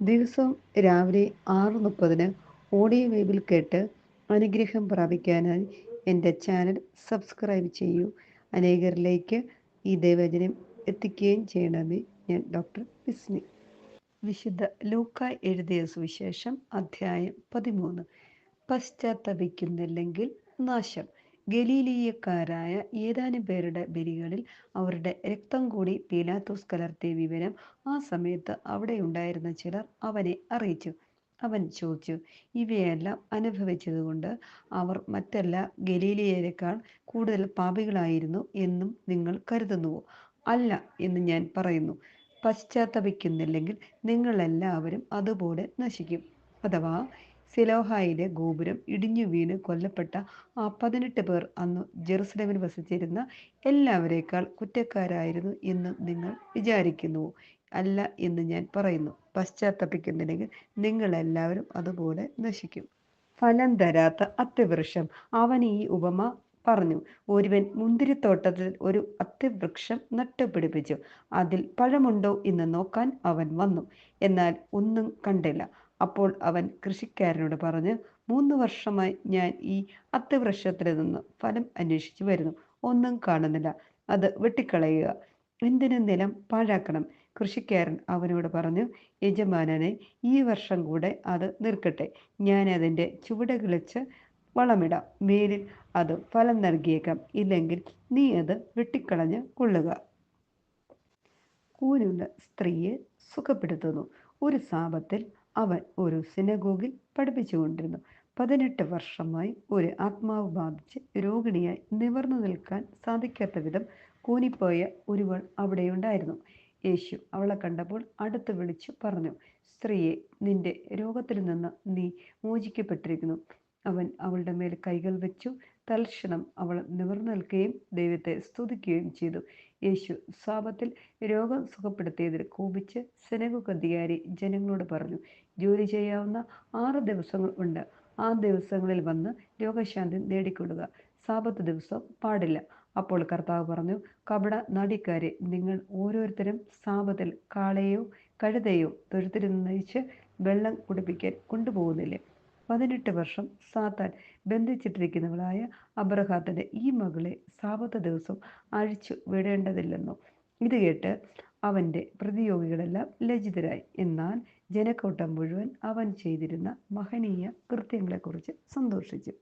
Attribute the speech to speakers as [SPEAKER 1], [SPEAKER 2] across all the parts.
[SPEAKER 1] ദിവസവും രാവിലെ ആറ് മുപ്പതിന് ഓഡിയോ വേബിൽ കേട്ട് അനുഗ്രഹം പ്രാപിക്കാനായി എന്റെ ചാനൽ സബ്സ്ക്രൈബ് ചെയ്യൂ. അനേകരിലേക്ക് ഈ ദൈവചനം എത്തിക്കുകയും ചെയ്യണമേ ഞാൻ ഡോക്ടർ വിസ്നി വിശുദ്ധ ലൂക്ക എഴുതിയ സുവിശേഷം അധ്യായം പതിമൂന്ന്. പശ്ചാത്തപിക്കുന്നില്ലെങ്കിൽ നാശം. ഗലീലീയക്കാരായ ഏതാനും പേരുടെ ബലികളിൽ അവരുടെ രക്തം കൂടി പീലാത്തോസ് കലർത്തിയ വിവരം ആ സമയത്ത് അവിടെ ഉണ്ടായിരുന്ന ചിലർ അവനെ അറിയിച്ചു. അവൻ ചോദിച്ചു ഇവയെല്ലാം അനുഭവിച്ചതുകൊണ്ട് അവർ മറ്റെല്ലാ ഗലീലിയരെക്കാൾ കൂടുതൽ പാപികളായിരുന്നു എന്നും നിങ്ങൾ കരുതുന്നുവോ? അല്ല എന്ന് ഞാൻ പറയുന്നു. പശ്ചാത്തപിക്കുന്നില്ലെങ്കിൽ നിങ്ങളെല്ലാവരും അതുപോലെ നശിക്കും. അഥവാ സിലോഹായിലെ ഗോപുരം ഇടിഞ്ഞു വീണ് കൊല്ലപ്പെട്ട ആ പതിനെട്ട് പേർ അന്ന് ജെറുസലേമിൽ വസിച്ചിരുന്ന എല്ലാവരേക്കാൾ കുറ്റക്കാരായിരുന്നു എന്ന് നിങ്ങൾ വിചാരിക്കുന്നുവോ അല്ല എന്ന് ഞാൻ പറയുന്നു. പശ്ചാത്തപിക്കുന്നില്ലെങ്കിൽ നിങ്ങളെല്ലാവരും അതുപോലെ നശിക്കും. ഫലം തരാത്ത അത്യവൃക്ഷം അവൻ ഈ ഉപമ പറഞ്ഞു. ഒരുവൻ മുന്തിരിത്തോട്ടത്തിൽ ഒരു അത്യവൃക്ഷം നട്ടുപിടിപ്പിച്ചു. അതിൽ പഴമുണ്ടോ എന്ന് നോക്കാൻ അവൻ വന്നു. എന്നാൽ ഒന്നും കണ്ടില്ല. അപ്പോൾ അവൻ കൃഷിക്കാരനോട് പറഞ്ഞ് മൂന്ന് വർഷമായി ഞാൻ ഈ അത്യവൃക്ഷത്തിൽ നിന്ന് ഫലം അന്വേഷിച്ചു വരുന്നു. ഒന്നും കാണുന്നില്ല. അത് വെട്ടിക്കളയുക. എന്തിനു നിലം പാഴാക്കണം. കൃഷിക്കാരൻ അവനോട് പറഞ്ഞു യജമാനനെ ഈ വർഷം കൂടെ അത് നിർക്കട്ടെ. ഞാൻ അതിന്റെ ചുവട് കിളിച്ച് വളമിടാം. മേലിൽ അത് ഫലം നൽകിയേക്കാം. ഇല്ലെങ്കിൽ നീ അത് വെട്ടിക്കളഞ്ഞ് കൊള്ളുക. കൂനുള്ള സ്ത്രീയെ സുഖപ്പെടുത്തുന്നു. ഒരു സാപത്തിൽ അവൻ ഒരു സിനഗോഗിൽ പഠിപ്പിച്ചുകൊണ്ടിരുന്നു. പതിനെട്ട് വർഷമായി ഒരു ആത്മാവ് ബാധിച്ച് രോഗിണിയായി നിവർന്നു നിൽക്കാൻ സാധിക്കാത്ത വിധം കൂനിപ്പോയ ഒരുവൾ അവിടെയുണ്ടായിരുന്നു. യേശു അവളെ കണ്ടപ്പോൾ അടുത്ത് വിളിച്ചു പറഞ്ഞു സ്ത്രീയെ നിന്റെ രോഗത്തിൽ നിന്ന് നീ മോചിക്കപ്പെട്ടിരിക്കുന്നു. അവൻ അവളുടെ മേൽ കൈകൾ വെച്ചു തൽക്ഷണം അവൾ നിവർന്നു ദൈവത്തെ സ്തുതിക്കുകയും ചെയ്തു. യേശു സാപത്തിൽ രോഗം സുഖപ്പെടുത്തിയതിൽ കോപിച്ച് സെനഗുക്ക് അധികാരി ജനങ്ങളോട് പറഞ്ഞു ജോലി ചെയ്യാവുന്ന ആറ് ദിവസങ്ങൾ ഉണ്ട്. ആ ദിവസങ്ങളിൽ വന്ന് രോഗശാന്തി നേടിക്കൊള്ളുക സാപത്ത് ദിവസം പാടില്ല. അപ്പോൾ കർത്താവ് പറഞ്ഞു കപട നടിക്കാരെ നിങ്ങൾ ഓരോരുത്തരും സാപത്തിൽ കാളയോ കഴുതയോ തൊഴുത്തിൽ നിന്ന് നയിച്ച് വെള്ളം കുടിപ്പിക്കാൻ കൊണ്ടുപോകുന്നില്ലേ? പതിനെട്ട് വർഷം സാത്താൻ ബന്ധിച്ചിട്ടിരിക്കുന്നവളായ അബ്രഹാത്തിന്റെ ഈ മകളെ സാപത്ത് ദിവസം അഴിച്ചു വിടേണ്ടതില്ലെന്നോ. ഇത് കേട്ട് അവന്റെ പ്രതിയോഗികളെല്ലാം ലജ്ജിതരായി. എന്നാൽ ജനക്കൂട്ടം മുഴുവൻ അവൻ ചെയ്തിരുന്ന മഹനീയ കൃത്യങ്ങളെക്കുറിച്ച് സന്തോഷിച്ചു.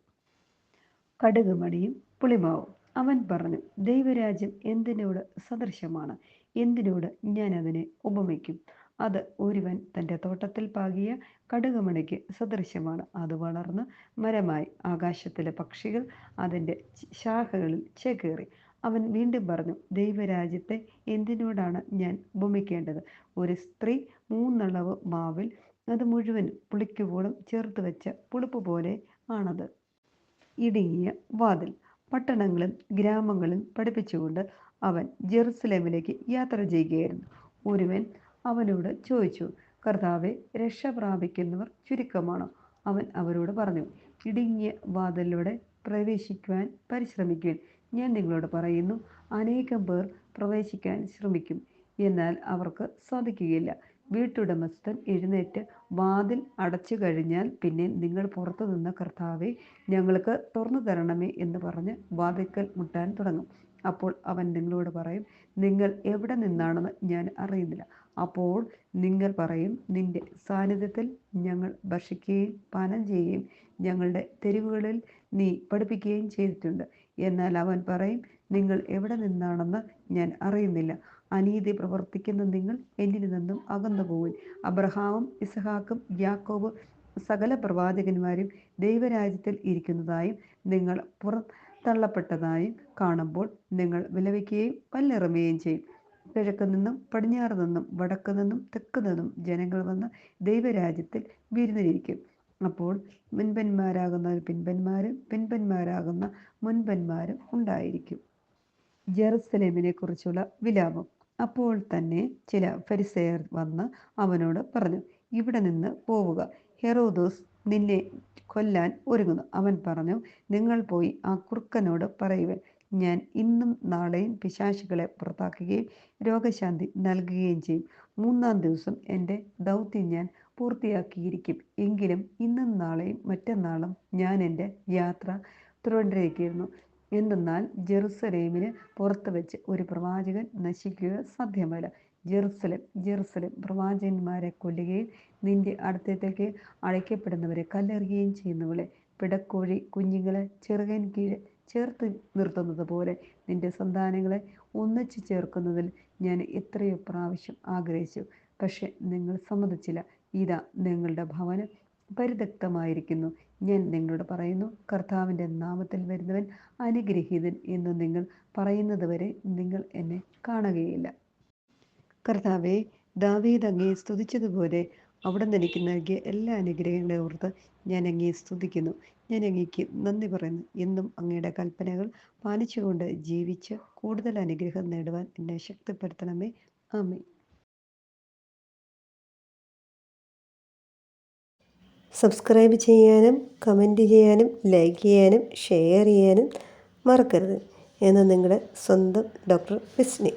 [SPEAKER 1] കടുകുമണിയും പുളിമാവും. അവൻ പറഞ്ഞു ദൈവരാജ്യം എന്തിനോട് സദൃശമാണ്? എന്തിനോട് ഞാൻ അതിനെ ഉപമിക്കും? അത് ഒരുവൻ തന്റെ തോട്ടത്തിൽ പാകിയ കടുകുമണിക്ക് സദൃശ്യമാണ്. അത് വളർന്ന് മരമായി. ആകാശത്തിലെ പക്ഷികൾ അതിന്റെ ശാഖകളിൽ ചേക്കേറി. അവൻ വീണ്ടും പറഞ്ഞു ദൈവരാജ്യത്തെ എന്തിനോടാണ് ഞാൻ ഉപമിക്കേണ്ടത് ഒരു സ്ത്രീ മൂന്നളവ് മാവിൽ അത് മുഴുവൻ പുളിക്കുപോളും ചേർത്ത് വെച്ച പുളിപ്പ് പോലെ ആണത്. ഇടുങ്ങിയ വാതിൽ. പട്ടണങ്ങളും ഗ്രാമങ്ങളും പഠിപ്പിച്ചുകൊണ്ട് അവൻ ജെറുസലേമിലേക്ക് യാത്ര ചെയ്യുകയായിരുന്നു. ഒരുവൻ അവനോട് ചോദിച്ചു കർത്താവെ രക്ഷ പ്രാപിക്കുന്നവർ ചുരുക്കമാണ്? അവൻ അവരോട് പറഞ്ഞു ഇടുങ്ങിയ വാതിലൂടെ പ്രവേശിക്കുവാൻ പരിശ്രമിക്കുവാൻ. ഞാൻ നിങ്ങളോട് പറയുന്നു അനേകം പേർ പ്രവേശിക്കാൻ ശ്രമിക്കും. എന്നാൽ അവർക്ക് സാധിക്കുകയില്ല. വീട്ടുടമസ്ഥൻ എഴുന്നേറ്റ് വാതിൽ അടച്ചു കഴിഞ്ഞാൽ പിന്നെ നിങ്ങൾ പുറത്തു നിന്ന കർത്താവെ ഞങ്ങൾക്ക് തുറന്നു തരണമേ എന്ന് പറഞ്ഞ് വാതിക്കൽ മുട്ടാൻ തുടങ്ങും. അപ്പോൾ അവൻ നിങ്ങളോട് പറയും നിങ്ങൾ എവിടെ നിന്നാണെന്ന് ഞാൻ അറിയുന്നില്ല. അപ്പോൾ നിങ്ങൾ പറയും നിന്റെ സാന്നിധ്യത്തിൽ ഞങ്ങൾ ഭക്ഷിക്കുകയും പാനം ചെയ്യുകയും ഞങ്ങളുടെ തെരുവുകളിൽ നീ പഠിപ്പിക്കുകയും ചെയ്തിട്ടുണ്ട്. എന്നാൽ അവൻ പറയും നിങ്ങൾ എവിടെ നിന്നാണെന്ന് ഞാൻ അറിയുന്നില്ല. അനീതി പ്രവർത്തിക്കുന്ന നിങ്ങൾ എന്നിൽ നിന്നും അകന്നു പോകും അബ്രഹാമും ഇസഹാക്കും യാക്കോബ് സകല പ്രവാചകന്മാരും ദൈവരാജ്യത്തിൽ ഇരിക്കുന്നതായും നിങ്ങൾ പുറത്തള്ളപ്പെട്ടതായും കാണുമ്പോൾ നിങ്ങൾ വിലപിക്കുകയും പല്ലിറങ്ങുകയും ചെയ്യും. കിഴക്ക് നിന്നും പടിഞ്ഞാറ് നിന്നും വടക്ക് നിന്നും തെക്ക് നിന്നും ജനങ്ങൾ വന്ന് ദൈവരാജ്യത്തിൽ വിരുന്നിരിക്കും. അപ്പോൾ മുൻപന്മാരാകുന്ന പിൻപന്മാരും പിൻപന്മാരാകുന്ന മുൻപന്മാരും ഉണ്ടായിരിക്കും. ജെറുസലേമിനെ കുറിച്ചുള്ള വിലാപം. അപ്പോൾ തന്നെ ചില ഫരിസയർ വന്ന് അവനോട് പറഞ്ഞു ഇവിടെ നിന്ന് പോവുക. ഹെറോദോസ് നിന്നെ കൊല്ലാൻ ഒരുങ്ങുന്നു. അവൻ പറഞ്ഞു നിങ്ങൾ പോയി ആ കുറുക്കനോട് പറയുവൻ. ഞാൻ ഇന്നും നാളെയും പിശാശികളെ പുറത്താക്കുകയും രോഗശാന്തി നൽകുകയും ചെയ്യും. മൂന്നാം ദിവസം എന്റെ ദൗത്യം ഞാൻ പൂർത്തിയാക്കിയിരിക്കും. എങ്കിലും ഇന്നും നാളെയും മറ്റന്നാളും ഞാൻ എന്റെ യാത്ര തുടരുന്നു എന്തെന്നാൽ ജെറുസലേമിന് പുറത്ത് വെച്ച് ഒരു പ്രവാചകൻ നശിക്കുക സാധ്യമല്ല. ജെറുസലം ജെറുസലം പ്രവാചകന്മാരെ കൊല്ലുകയും നിന്റെ അടുത്തേക്ക് അழைക്കപ്പെടുന്നവരെ കല്ലെറിയുകയും ചെയ്യുന്നവളെ പിടക്കോഴി കുഞ്ഞുങ്ങളെ ചെറുകൻ കീഴ് ചേർത്ത് നിർത്തുന്നത് പോലെ നിന്റെ സന്താനങ്ങളെ ഒന്നിച്ചു ചേർക്കുന്നതിൽ ഞാൻ എത്രയോ പ്രാവശ്യം ആഗ്രഹിച്ചു. പക്ഷെ നിങ്ങൾ സമ്മതിച്ചില്ല. ഇതാ നിങ്ങളുടെ ഭവനം പരിതക്തമായിരിക്കുന്നു. ഞാൻ നിങ്ങളോട് പറയുന്നു കർത്താവിന്റെ നാമത്തിൽ വരുന്നവൻ അനുഗ്രഹീതൻ എന്ന് നിങ്ങൾ പറയുന്നത് വരെ നിങ്ങൾ എന്നെ കാണുകയില്ല. കർത്താവെ ദാവീദ് അങ്ങേ സ്തുതിച്ചതുപോലെ അവിടെ എനിക്ക് നൽകിയ എല്ലാ അനുഗ്രഹങ്ങളെ ഓർത്ത് ഞാൻ അങ്ങേ സ്തുതിക്കുന്നു. ഞാൻ അങ്ങേക്ക് നന്ദി പറയുന്നു. എന്നും അങ്ങയുടെ കൽപ്പനകൾ പാലിച്ചുകൊണ്ട് ജീവിച്ച് കൂടുതൽ അനുഗ്രഹം നേടുവാൻ എന്നെ ശക്തിപ്പെടുത്തണമേ. ആമേ
[SPEAKER 2] സബ്സ്ക്രൈബ് ചെയ്യാനും കമന്റ് ചെയ്യാനും ലൈക്ക് ചെയ്യാനും ഷെയർ ചെയ്യാനും മറക്കരുത്. എന്ന് നിങ്ങളുടെ സ്വന്തം ഡോക്ടർ വിസ്നി